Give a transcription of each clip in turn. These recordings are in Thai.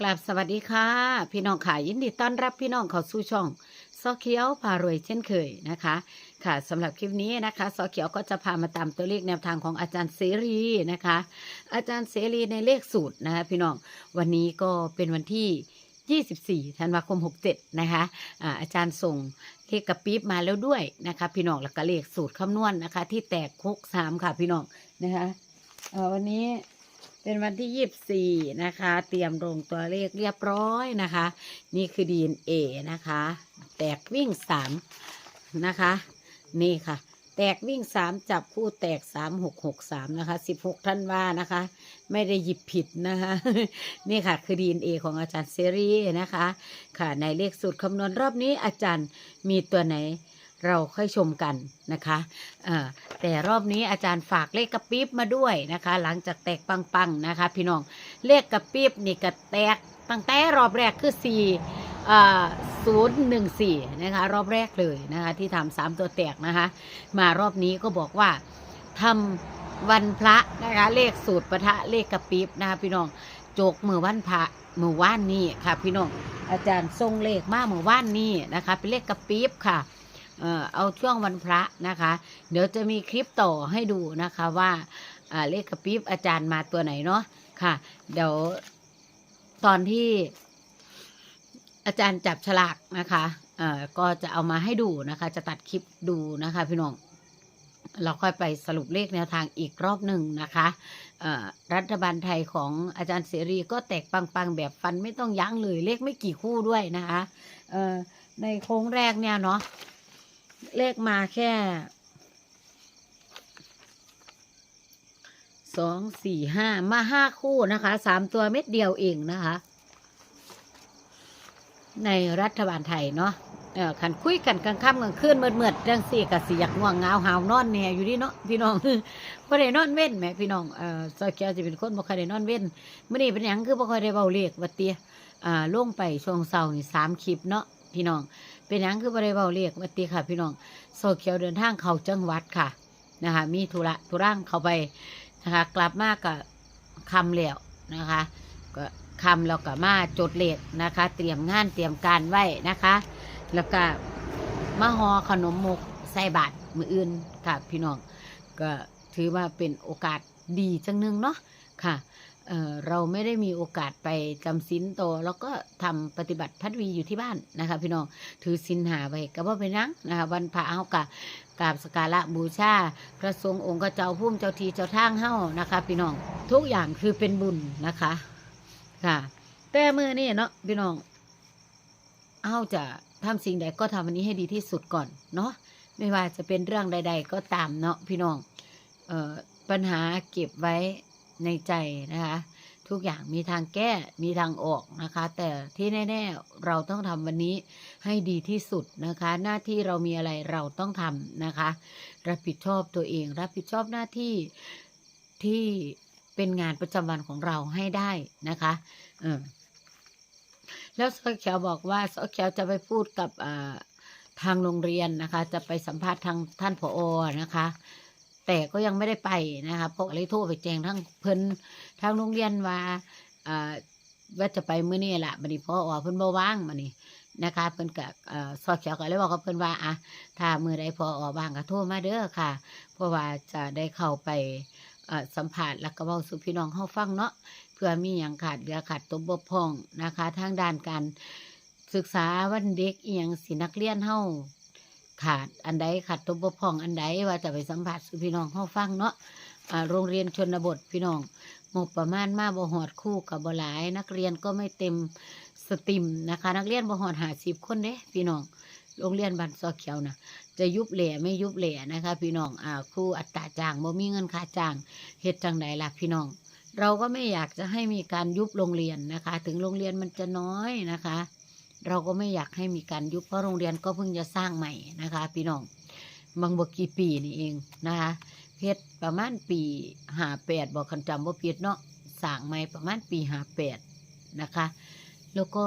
กราบสวัสดีค่ะ พี่น้องค่ะยินดีต้อนรับพี่น้องเข้าสู่ช่องซอเขียวพารวยเช่นเคยนะคะ ค่ะสำหรับคลิปนี้นะคะซอเขียวก็จะพามาตามตัวเลขแนวทางของอาจารย์เสรีนะคะ อาจารย์เสรีในเลขสูตรนะคะพี่น้องวันนี้ก็เป็นวันที่ 24 ธันวาคม 67 นะคะอาอาจารย์ส่งเลขกระปี๊บมาแล้วด้วยนะคะ พี่น้องแล้วก็เลขสูตรคำนวณนะคะ ที่แตกคุกสามค่ะพี่น้องนะคะวันนี้ เป็นวันที่ยี่สี่นะคะ เตรียมลงตัวเลขเรียบร้อยนะคะ นี่คือ DNA นะคะ แตกวิ่งสามนะคะ นี่ค่ะ แตกวิ่งสามจับคู่แตกสามหกหกสามนะคะสิบหกท่านว่านะคะ ไม่ได้หยิบผิดนะคะ นี่ค่ะคือ DNA ของอาจารย์เซรีนะคะ ค่ะในเลขสูตรคำนวณรอบนี้อาจารย์มีตัวไหน เราค่อยชมกันนะคะเอ่อแต่รอบนี้อาจารย์ฝากเลขกระปิบมาด้วยนะคะ หลังจากแตกปังๆนะคะ พี่น้องเลขกระปิบนี่ก็แตกตั้งแต่รอบแรกคือสี่ศูนย์หนึ่งสี่นะคะรอบแรกเลยนะคะที่ทำสามตัวแตกนะคะ มารอบนี้ก็บอกว่าทำวันพระนะคะเลขสูตรปะทะเลขกระปิบนะคะพี่น้องโจกมือวันพระมือว่านนี่ค่ะ พี่น้องอาจารย์ทรงเลขมากมือว่านนี่นะคะ เป็นเลขกระปิบค่ะ เอาช่วงวันพระนะคะ เดี๋ยวจะมีคลิปต่อให้ดูนะคะว่าเลขกระปิบอาจารย์มาตัวไหนเนาะค่ะ เดี๋ยวตอนที่อาจารย์จับฉลากนะคะก็จะเอามาให้ดูนะคะ จะตัดคลิปดูนะคะ พี่น้องเราค่อยไปสรุปเลขแนวทางอีกรอบหนึ่งนะคะรัฐบาลไทยของอาจารย์เสรีก็แตกปังๆ แบบฟันไม่ต้องยั้งเลย เลขไม่กี่คู่ด้วยนะคะในโค้งแรกเนี่ยเนาะ เลขมาแค่สองสี่ห้ามาห้าคู่นะคะสามตัวเม็ดเดียวเองนะคะ ในรัฐบาลไทยเนาะเออขันคุยกันกลางค่ำกลางคืนเมื่อเมื่อเรื่องสี่กับสี่อยากง่วงเงาหาวนอนเนี่ยอยู่นี่เนาะพี่น้องพอได้นอนเว้นแหมพี่น้องเออซอยแกจะเป็นคนบ่ค่อยได้นอนเว้นเมื่อนี้เป็นหยังคือบ่ค่อยได้เบาเลขวัดเตียอ่าลงไปช่วงเช้านี่สามคลิปเนาะพี่น้อง เป็นหยังคือบ่ได้เบาเลขวัดเตีค่ะ พี่น้องโซเขียวเดินทางเข้าจังหวัดค่ะนะคะ มีธุระธุร่างเข้าไปนะคะ กลับมากกับคำแล้วนะคะก็คำแล้วก็มาจดเลขนะคะ เตรียมงานเตรียมการไว้นะคะ แล้วก็มาหอขนมมกใส่บาตรมืออื่นค่ะพี่น้องก็ถือว่าเป็นโอกาสดีจังนึงเนาะค่ะ เเราไม่ได้มีโอกาสไปจำศีลโตแล้วก็ทำปฏิบัติพัดวีอยู่ที่บ้านนะคะพี่น้องถือสินหาไว้ก็บ่เป็นหยังนะคะวันพระเฮากะกราบสการะบูชาพระสงฆ์องค์เจ้าพุ่มเจ้าทีเจ้าทางเฮ้านะคะ พี่น้องทุกอย่างคือเป็นบุญนะคะค่ะ แต่เมื่อนี่เนาะพี่น้องเฮาจะทำสิ่งใดก็ทำวันนี้ให้ดีที่สุดก่อนเนาะไม่ว่าจะเป็นเรื่องใด ๆ ก็ตามเนาะพี่น้องเอ่อปัญหาเก็บไว้ ในใจนะคะ ทุกอย่างมีทางแก้มีทางออกนะคะ แต่ที่แน่ๆเราต้องทำวันนี้ให้ดีที่สุดนะคะ หน้าที่เรามีอะไรเราต้องทำนะคะ รับผิดชอบตัวเอง รับผิดชอบหน้าที่ที่เป็นงานประจำวันของเราให้ได้นะคะเออแล้วซอเขียวบอกว่าซอเขียวจะไปพูดกับทางโรงเรียนนะคะ จะไปสัมภาษณ์ทางท่านผอนะคะ แต่ก็ยังไม่ได้ไปนะคะเพราะอะไรโทรไปแจ้งทั้งเพิ่นทางโรงเรียนว่าอ่าว่าจะไปมื้อนี้แหละบัดนี้พออเพิ่นบ่ว่างบัดนี้นะคะเพิ่นก็เอ่อซอเขียวก็เลยบอกกับเพิ่นว่าอะถ้ามือใดพออว่างก็โทรมาเด้อค่ะ เพราะว่าจะได้เข้าไปอ่อสัมภาษณ์แล้วก็เว้าสู่พี่น้องเฮาฟังเนาะเพื่อมีหยังขาดเหลือขาดตกบกพร่องนะคะ ทางด้านการศึกษาวันเด็กอีหยังสินักเรียนเฮา ขาดอันใดขาดตัวบกพร่องอันใดว่าจะไปสัมผัสพี่น้องเฮาฟังเนาะโรงเรียนชนบทพี่น้องงบประมาณมาบ่หอดคู่กับบ่หลาย นักเรียนก็ไม่เต็มสตรีมนะคะ นักเรียนบ่หอดหาสิบคนเด้พี่น้องโรงเรียนบ้านซอเขียวนะจะยุบแหล่ไม่ยุบแหล่นะคะ พี่น้องอ่าครูอัตราจ้างบ่มีเงินค่าจ้างเฮ็ดจังใดล่ะพี่น้อง เราก็ไม่อยากจะให้มีการยุบโรงเรียนนะคะ ถึงโรงเรียนมันจะน้อยนะคะ เราก็ไม่อยากให้มีการยุบเพราะโรงเรียนก็เพิ่งจะสร้างใหม่นะคะ พี่น้องบางบกี่ปีนี่เองนะคะเพชรประมาณปีหาแปดบอกคันจำว่าผิดเนาะสร้างใหม่ประมาณปีหาแปดนะคะ แล้วก็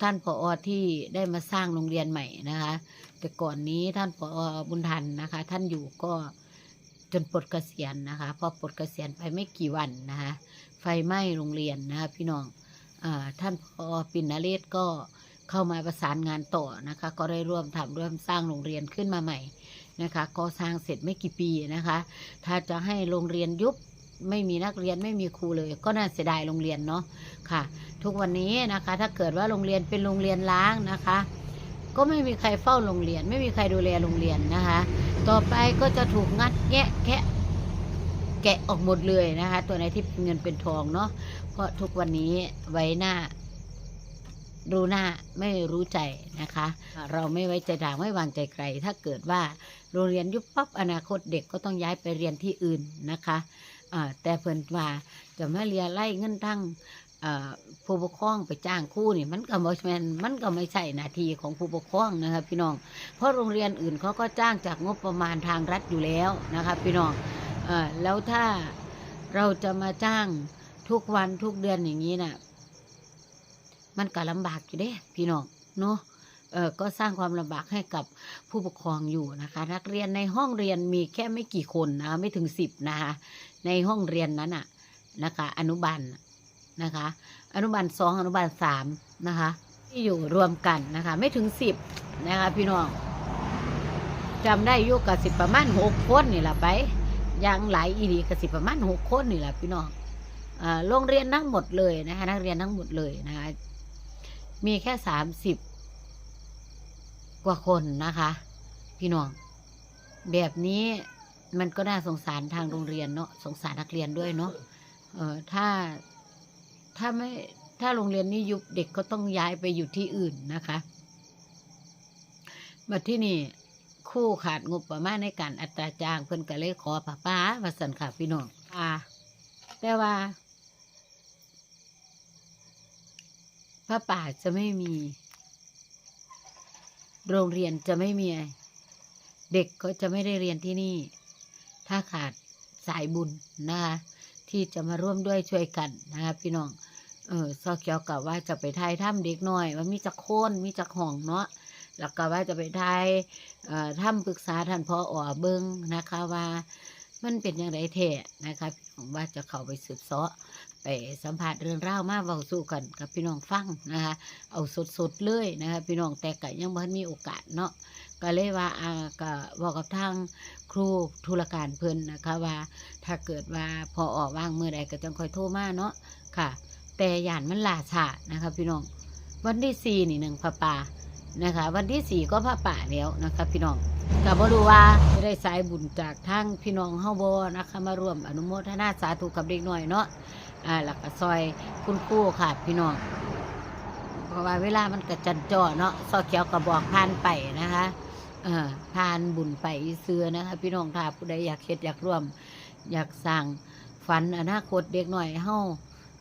ท่านผออที่ได้มาสร้างโรงเรียนใหม่นะคะแต่ก่อนนี้ท่านผอบุญทันนะคะ ท่านอยู่ก็จนปลดเกษียณนะคะ พอปลดเกษียณไปไม่กี่วันนะคะไฟไหม้โรงเรียนนะคะพี่น้องอท่านพอปินนเรศก็เข้ามาประสานงานต่อนะคะ ก็ได้ร่วมทำร่วมสร้างโรงเรียนขึ้นมาใหม่นะคะ ก็สร้างเสร็จไม่กี่ปีนะคะ ถ้าจะให้โรงเรียนยุบไม่มีนักเรียนไม่มีครูเลย ก็น่าเสียดายโรงเรียนเนาะค่ะ ทุกวันนี้นะคะ ถ้าเกิดว่าโรงเรียนเป็นโรงเรียนล้างนะคะ ก็ไม่มีใครเฝ้าโรงเรียน ไม่มีใครดูแลโรงเรียนนะคะ ต่อไปก็จะถูกงัดแงะแคะ แกะออกหมดเลยนะคะ ตัวไหนที่เงินเป็นทองเนาะเพราะทุกวันนี้ไว้หน้า รู้หน้าไม่รู้ใจนะคะ เราไม่ไว้ใจด่างไม่วางใจใคร ถ้าเกิดว่าโรงเรียนยุบปั๊บอนาคตเด็กก็ต้องย้ายไปเรียนที่อื่นนะคะแต่เพิ่นว่าจะมาเรียนไล่เงินทั้งผู้ปกครองไปจ้างคู่นี่มันก็บ่แม่นมันก็ไม่ใช่หน้าที่ของผู้ปกครองนะคะพี่น้อง เพราะโรงเรียนอื่นเขาก็จ้างจากงบประมาณทางรัฐอยู่แล้วนะคะพี่น้อง แล้วถ้าเราจะมาจ้างทุกวันทุกเดือนอย่างนี้น่ะ มันก็ลำบากอยู่เด้ พี่น้องเนาะเออก็สร้างความลำบากให้กับผู้ปกครองอยู่นะคะ นักเรียนในห้องเรียนมีแค่ไม่กี่คนนะคะไม่ถึงสิบนะคะ ในห้องเรียนนั้นอะนะคะ อนุบาลนะนะคะ อนุบาลสองอนุบาลสามนะคะ ที่อยู่รวมกันนะคะ ไม่ถึงสิบนะคะ พี่น้องจำได้ยุกับสิบประมาณหกคนนี่แหละไป ยังหลายอีดีกสิบประมาณหกคนนี่แหละพี่น้องโรงเรียนทั้งหมดเลยนะคะนักเรียนทั้งหมดเลยนะคะมีแค่สามสิบกว่าคนนะคะ พี่น้อง แบบนี้มันก็น่าสงสารทางโรงเรียนเนาะสงสารนักเรียนด้วยเนาะเออถ้าถ้าไม่ถ้าโรงเรียนนี้ยุบเด็กก็ต้องย้ายไปอยู่ที่อื่นนะคะมาที่นี่ ครู่ขาดงบประมาณในการอัตราจ้างเพิ่นก็เลยขอป้าป้าว่าสันค่ะพี่น้องอ่าแต่ว่าพระป่าจะไม่มี โรงเรียนจะไม่มี เด็กก็จะไม่ได้เรียนที่นี่ ถ้าขาดสายบุญนะคะที่จะมาร่วมด้วยช่วยกันนะคะพี่น้อง เออซอเกียวกับว่าจะไปทายถ้ำเด็กน้อย ว่ามีจักโคนมีจักห้องเนาะแล้วก็ว่าจะไปทาย เอ่อถ้ำปรึกษาท่านพ่ออ๋อเบิงนะคะว่ามันเป็นอย่างไรแท้นะคะพี่น้องว่าจะเข้าไปสืบเสาะไปสัมผัสเรื่องราวมาเว้าสู่กันกับพี่น้องฟังนะคะเอาสดๆเลยนะคะพี่น้องแต่ก็ยังบ่ทันมีโอกาสเนาะก็เลยว่าอาก็บอกกับทางครูธุรการเพิ่นนะคะว่าถ้าเกิดว่าพอออกว่างเมื่อใดก็จังค่อยโทรมาเนาะค่ะ แต่ย่านมันลาชานะคะพี่น้องวันที่สี่นี่หนึ่งพะปา นะคะ วันที่สี่ก็พระป่าแล้วนะคะ พี่น้องก็บ่รู้ว่าจะได้สายบุญจากทางพี่น้องเฮาบ่นะคะมาร่วมอนุโมทนาสาธุกับเด็กหน้อยเนาะอ่าหลักก็ซอยคุณครู่ค่ะพี่น้องเพราะว่าเวลามันกระจันจ่อเนาะซอเขียวกระบอกผ่านไปนะคะเออผ่านบุญไปเสือนะคะ พี่น้องถ้าผู้ใดอยากเฮ็ดอยากร่วม อยากสั่งฝันอนาคตเด็กหน่อยเฮา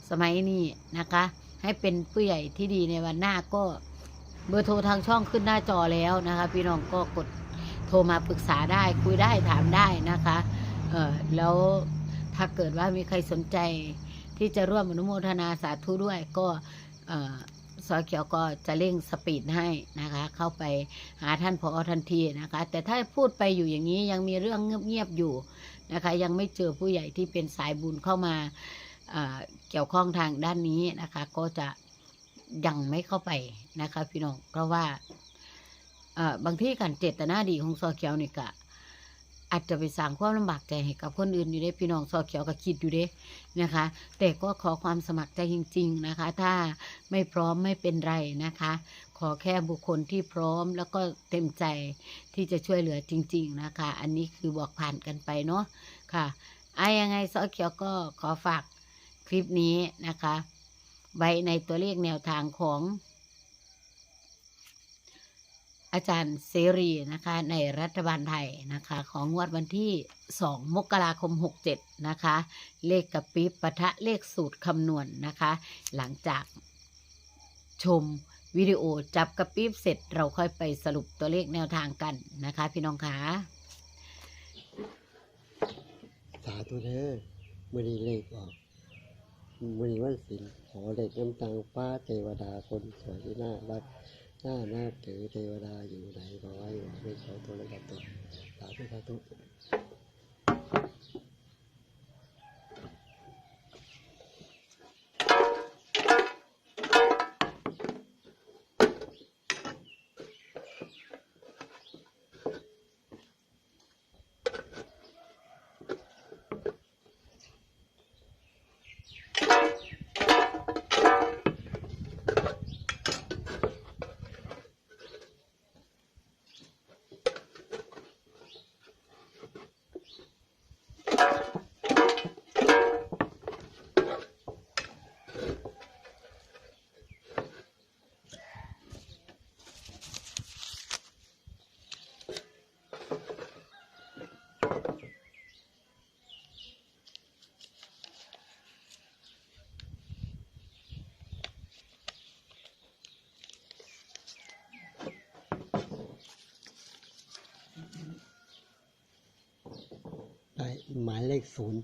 สมัยนี้นะคะ ให้เป็นผู้ใหญ่ที่ดีในวันหน้าก็ เบอร์โทรทางช่องขึ้นหน้าจอแล้วนะคะ พี่น้องก็กดโทรมาปรึกษาได้คุยได้ถามได้นะคะเออแล้วถ้าเกิดว่ามีใครสนใจที่จะร่วมอนุโมทนาสาธุด้วยก็เอ่อสอเขียวก็จะเร่งสปีดให้นะคะ เข้าไปหาท่านพอทันทีนะคะ แต่ถ้าพูดไปอยู่อย่างนี้ยังมีเรื่องเงียบๆอยู่นะคะ ยังไม่เจอผู้ใหญ่ที่เป็นสายบุญเข้ามาเกี่ยวข้องทางด้านนี้นะคะ ก็จะ ยังไม่เข้าไปนะคะ พี่น้องเพราะว่าบางที่การเจตนาดีของซอเขียวนี่ก็อาจจะไปสร้างความลำบากใจให้กับคนอื่นอยู่เด้พี่น้องซอเขียวก็คิดอยู่เด้นะคะ แต่ก็ขอความสมัครใจจริง ๆนะคะ ถ้าไม่พร้อมไม่เป็นไรนะคะ ขอแค่บุคคลที่พร้อมแล้วก็เต็มใจที่จะช่วยเหลือจริง ๆนะคะ อันนี้คือบอกผ่านกันไปเนาะค่ะไอ้ยังไงซอเขียวก็ขอฝากคลิปนี้นะคะ ไว้ในตัวเลขแนวทางของอาจารย์เสรีนะคะ ในรัฐบาลไทยนะคะ ของงวดวันที่ 2 มกราคม 67 นะคะ เลขกระปิบปะทะเลขสูตรคำนวณนะคะ หลังจากชมวิดีโอจับกระปิบเสร็จเราค่อยไปสรุปตัวเลขแนวทางกันนะคะ พี่น้องคะสาธุเด้อมือนี้เลขออก มือวันศิลขอเลขน้ำตังฟ้าเทวดาคนสวยที่น่ารักหน้าหน้าถือเทวดาอยู่ไหนขอให้หวังไม่ขอตัวเลยกับตัวสาธุสาธุ ได้หมายเลขศูนย์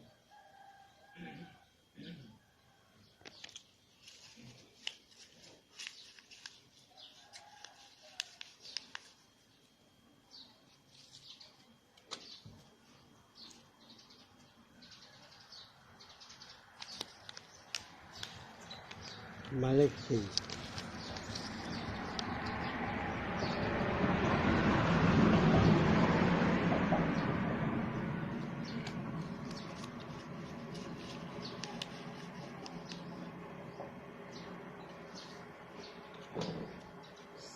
หมายเลขสี่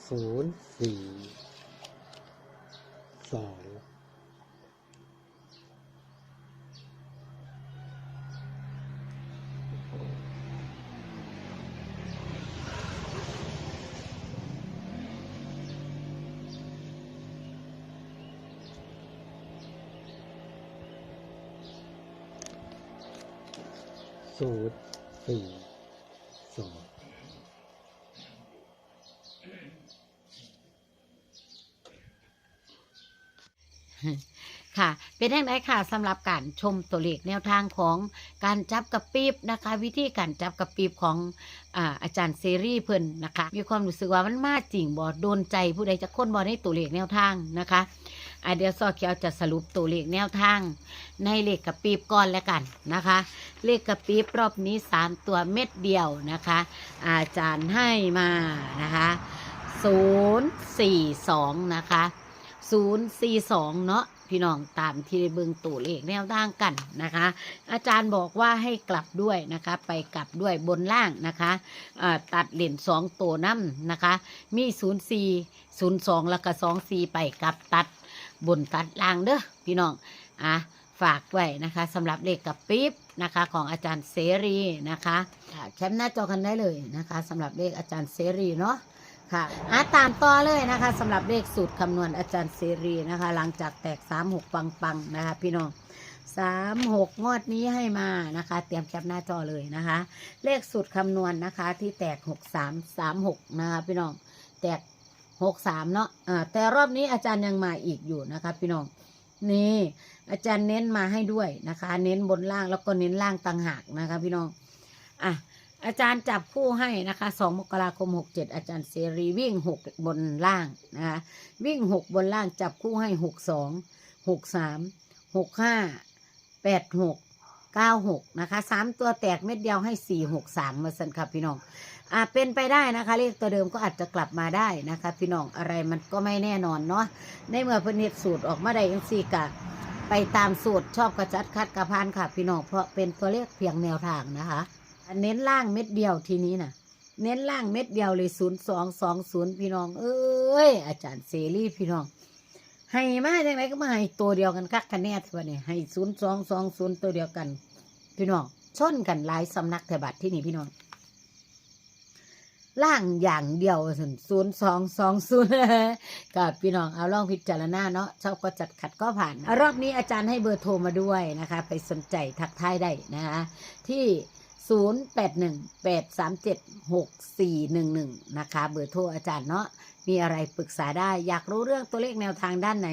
ศูนย์สี่สองศูนย์สี่อง ค่ะ เป็นยังไงค่ะสำหรับการชมตัวเลขแนวทางของการจับกระปีบนะคะ วิธีการจับกระปีบของอาอาจารย์เซรีเพิ่นนะคะ มีความรู้สึกว่ามันมาจริงบ่โดนใจผู้ใดจะค้นบ่ในตัวเลขแนวทางนะคะอะเดียวซอเขียวจะสรุปตัวเลขแนวทาง ในเลขกระปีบก่อนแล้วกันนะคะ เลขกระปีบรอบนี้สามตัวเม็ดเดียวนะคะ อาจารย์ให้มานะคะศูนย์สี่สองนะคะศูนย์สี่สองเนาะ พี่น้องตามที่ได้เบิ่งตัวเลขแนวทางกันนะคะ อาจารย์บอกว่าให้กลับด้วยนะคะ ไปกลับด้วยบนล่างนะคะตัดเหรียญสองตัวน้ำนะคะ มีศูนย์สี่ศูนย์สองแล้วก็สองสี่ไปกลับตัดบนตัดล่างเด้อพี่น้องอะฝากไว้นะคะสำหรับเลขกับปี๊บนะคะ ของอาจารย์เสรีนะคะอะแคปหน้าจอกันได้เลยนะคะสำหรับเลขอาจารย์เสรีเนาะ ค่ะหาตามต่อเลยนะคะสำหรับเลขสูตรคำนวณอาจารย์เสรีนะคะ หลังจากแตกสามหกปังปังๆนะคะพี่น้องสามหกงวดนี้ให้มานะคะ เตรียมแคปหน้าจอเลยนะคะ เลขสูตรคำนวณนะคะ ที่แตกหกสามสามหกนะคะพี่น้องแตกหกสามเนาะอ่าแต่รอบนี้อาจารย์ยังมาอีกอยู่นะคะ พี่น้องนี่อาจารย์เน้นมาให้ด้วยนะคะ เน้นบนล่างแล้วก็เน้นล่างต่างหากนะคะ พี่น้องอะ อาจารย์จับคู่ให้นะคะสองมกราคมหกเจ็ดอาจารย์เสรีวิ่งหกบนล่างนะคะวิ่งหกบนล่างจับคู่ให้หกสองหกสามหกห้าแปดหกเก้าหกนะคะสามตัวแตกเม็ดเดียวให้สี่หกสามมาสันครับพี่น้องอ่าเป็นไปได้นะคะเลขตัวเดิมก็อาจจะกลับมาได้นะคะพี่น้องอะไรมันก็ไม่แน่นอนเนาะในเมื่อเพนเฮ็ดสูตรออกมาได้ยังสี่กะไปตามสูตรชอบกระจัดคัดกระพานค่ะพี่น้องเพราะเป็นตัวเลขเพียงแนวทางนะคะ เน้นล่างเม็ดเดียวทีนี้นะเน้นล่างเม็ดเดียวเลยศูนย์สองสองศูนย์พี่น้อง เอ้ย อาจารย์เสรีพี่น้อง ให้มาจังไรก็มาให้ตัวเดียวกันคักกันแน่ทีวันนี้ให้ศูนย์สองสองศูนย์ตัวเดียวกัน พี่น้องชนกันหลายสำนักแถบัดที่นี่พี่น้องล่างอย่างเดียวศูนย์สองสองศูนย์กับพี่น้องเอาลองพิจารณาเนาะชอบก็จัดขัดก็ผ่าน รอบนี้อาจารย์ให้เบอร์โทรมาด้วยนะคะ ไปสนใจทักทายได้นะคะที่ 0818376411 นะคะ เบอร์โทรอาจารย์เนาะมีอะไรปรึกษาได้อยากรู้เรื่องตัวเลขแนวทางด้านไหน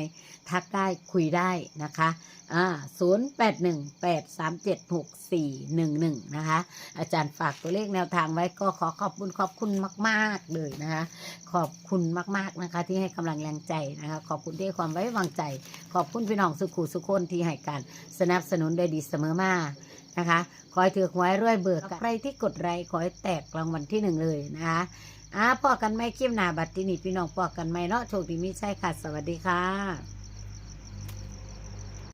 ทักได้คุยได้นะคะอ่า0818376411 นะคะ อาจารย์ฝากตัวเลขแนวทางไว้ก็ขอขอบคุณขอบคุณมาก ๆ เลยนะคะ ขอบคุณมาก ๆ นะคะ ที่ให้กำลังแรงใจนะคะ ขอบคุณที่ความไว้วางใจ ขอบคุณพี่น้องสุขุสุขคนที่ให้การสนับสนุนได้ดีเสมอมา นะคะ ขอให้ถือหวยรวยเบิกใครที่กดไลค์ขอให้แตกรางวัลที่หนึ่งเลยนะคะอ่าพอกันไหมคลิปหน้าบัตรที่นี่พี่น้องพอกันไหมเนาะโชคดีมิใช่ค่ะ สวัสดีค่ะ